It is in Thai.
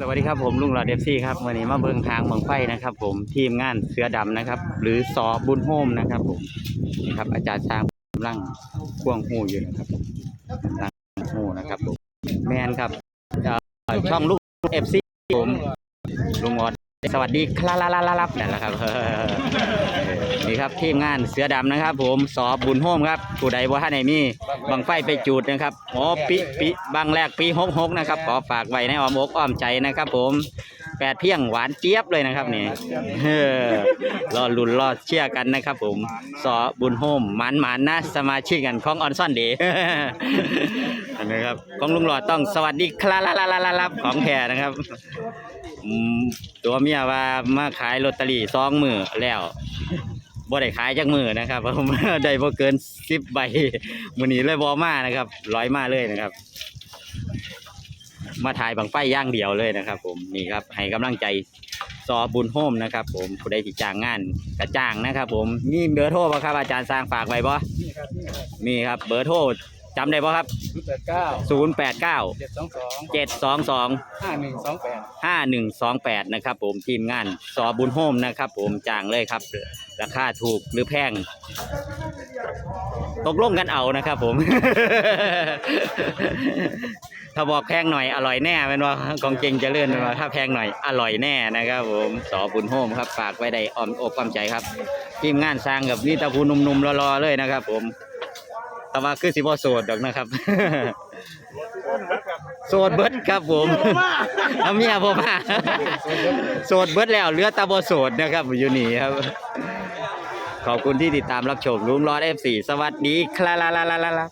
สวัสดีครับผมลุงหลอดเอฟซีครับวันนี้มาเบิ่งทางเมืองไฟนะครับ ผมทีมงานเสือดำนะครับ หรือซอบุญโฮมนะครับ ผมนี่ครับ อาจารย์ช้างกำลังควงหูอยู่นะครับกำลังหูนะครับผมแมนครับช่องลูกเอฟซีผมลุงออด สวัสดีคลาลาลาลาลับนั่นแหละครับนี่ครับทีมงานเสือดำนะครับ ผมสอบุญโฮมครับผู้ใดว่าท่านไหนมีบังไฟไปจูดนะครับอ๋อปีปีบางแรกปีหกหกนะครับขอฝากไว้ในอ้อมอกอ้อมใจนะครับ ผมแปดเพียงหวานเจี๊ยบเลยนะครับนี่เออรอลุ้นรอเชียร์กันนะครับ ผมสอบุญโฮมหมันหมันนะสมาชิกกันของออนซ่อนเดย์ อันนะครับของลุงหลอดต้องสวัสดีคลาลาลาลาลาลับของแท้นะครับตัวเมียว่ามาขายลอตเตอรี่สองมือแล้วบ่ได้ขายจักมือนะครับผมได้บ่เกินสิบใบมือนี้เลยบ่มานะครับร้อยมาเลยนะครับ มาถ่ายบังไฟย่างเดียวเลยนะครับ ผมนี่ครับให้กำลังใจซอบุญโฮมนะครับ ผมผู้ใดที่จ้างงานกระจ้างนะครับ ผมมีเบอร์โทรบ่ครับอาจารย์สร้างฝากไว้บ่นี่ครับนี่ครับมีครับเบอร์โทร จำได้บ่ครับศูนย์แปดเก้า089เจ็ดสองสอง722ห้าหนึ่งสองแปด5128นะครับผมทีมงานสอบุญโฮมนะครับผมจ้างเลยครับ ราคาถูกหรือแพง ตกลงกันเอานะครับผม ถ้าบอกแพงหน่อยอร่อยแน่เป็นว่าของจริงจะเลื่อนเป็นว่าถ้าแพงหน่อยอร่อยแน่นะครับผมสอบุญโฮมครับฝากไว้ได้ออมอกความใจครับ ทีมงานสร้างกับนี่ตะพูหนุ่มๆรอๆเลยนะครับ ผม แต่ว่าคือสิบ่โสดดอกนะครับ โสดเบิดครับผมเอาเมียผมมาโสดเบิดแล้วเหลือแตาบ่โสดนะครับ อยู่นี่ครับ ขอบคุณที่ติดตามรับชมลุงรอด F4 สวัสดีคลาลาลาลาลา